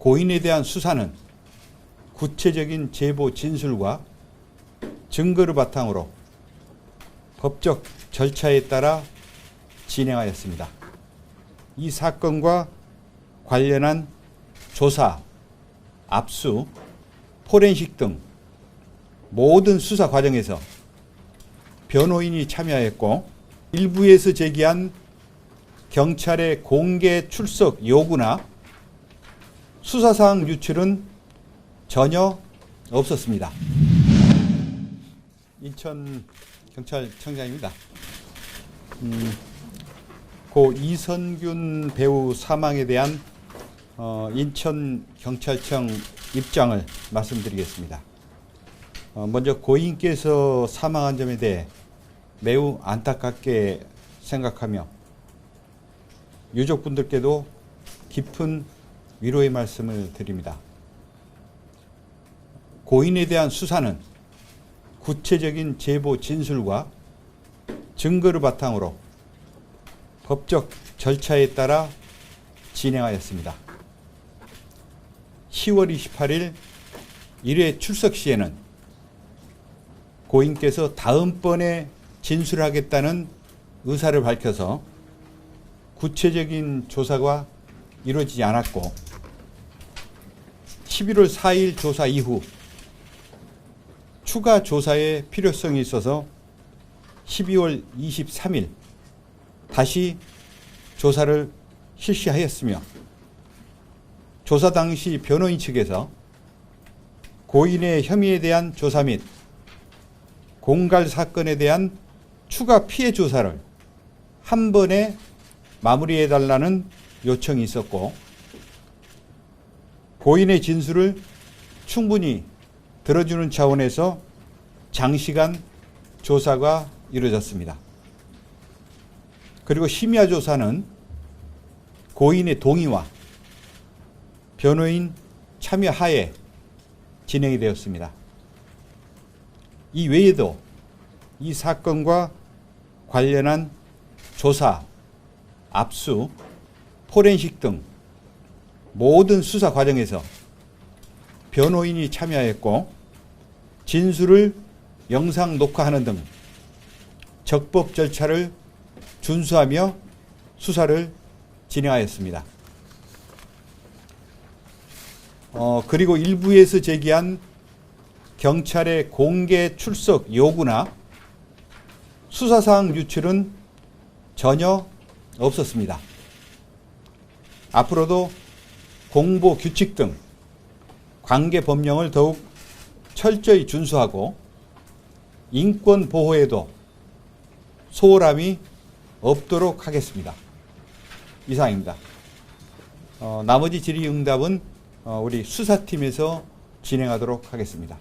고인에 대한 수사는 구체적인 제보 진술과 증거를 바탕으로 법적 절차에 따라 진행하였습니다. 이 사건과 관련한 조사, 압수, 포렌식 등 모든 수사 과정에서 변호인이 참여했고 일부에서 제기한 경찰의 공개 출석 요구나 수사사항 유출은 전혀 없었습니다. 인천 경찰청장입니다. 음, 고 이선균 배우 사망에 대한 어, 인천 경찰청 입장을 말씀드리겠습니다. 어, 먼저 고인께서 사망한 점에 대해 매우 안타깝게 생각하며 유족분들께도 깊은 위로의 말씀을 드립니다. 고인에 대한 수사는 구체적인 제보 진술과 증거를 바탕으로 법적 절차에 따라 진행하였습니다. 10월 28일 1회 출석 시에는 고인께서 다음번에 진술하겠다는 의사를 밝혀서 구체적인 조사가 이루어지지 않았고 11월 4일 조사 이후 추가 조사의 필요성이 있어서 12월 23일 다시 조사를 실시하였으며 조사 당시 변호인 측에서 고인의 혐의에 대한 조사 및 공갈 사건에 대한 추가 피해 조사를 한 번에 마무리해 달라는 요청이 있었고 고인의 진술을 충분히 들어주는 차원에서 장시간 조사가 이루어졌습니다. 그리고 심야 조사는 고인의 동의와 변호인 참여 하에 진행이 되었습니다. 이 외에도 이 사건과 관련한 조사, 압수, 포렌식 등 모든 수사 과정에서 변호인이 참여했고 진술을 영상 녹화하는 등 적법 절차를 준수하며 수사를 진행하였습니다. 어, 그리고 일부에서 제기한 경찰의 공개 출석 요구나 수사사항 유출은 전혀 없었습니다. 앞으로도 공보 규칙 등 관계 법령을 더욱 철저히 준수하고 인권 보호에도 소홀함이 없도록 하겠습니다. 이상입니다. 어, 나머지 질의응답은 어, 우리 수사팀에서 진행하도록 하겠습니다.